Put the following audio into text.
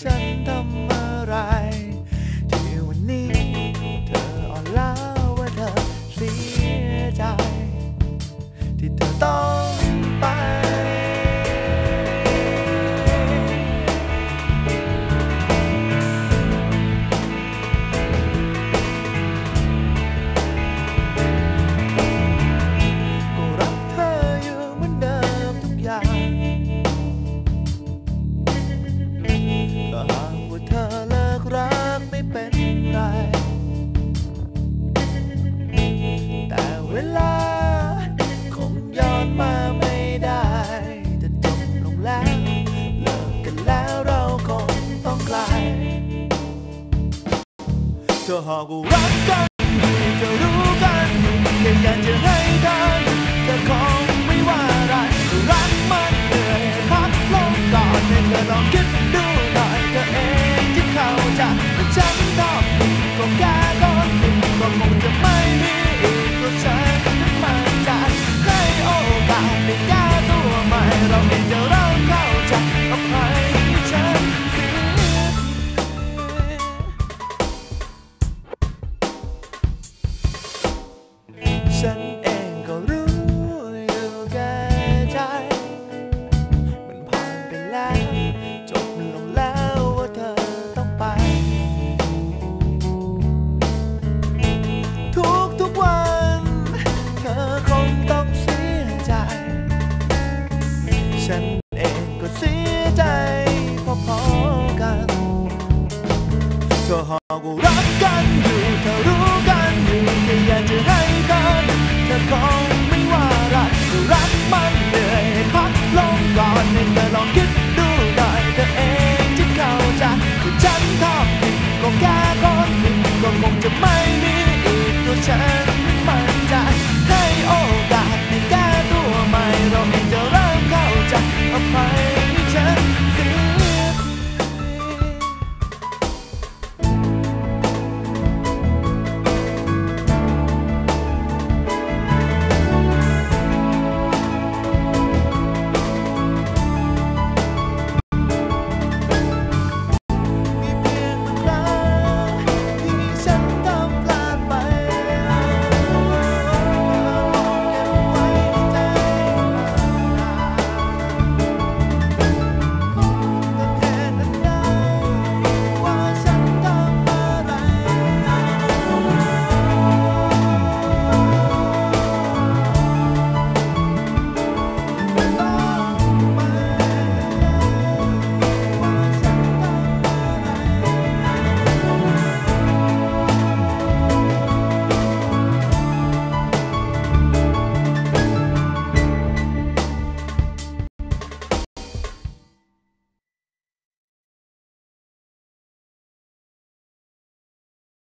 ฉันทำไม หา ฉันเองก็รู้ดูแก่ใจ มันผ่านไปแล้ว จบลงแล้วว่าเธอต้องไป ทุกทุกวัน เธอคงต้องเสียใจ ฉันเองก็เสียใจพอๆกัน เธอหากรักกันอยู่เธอรู้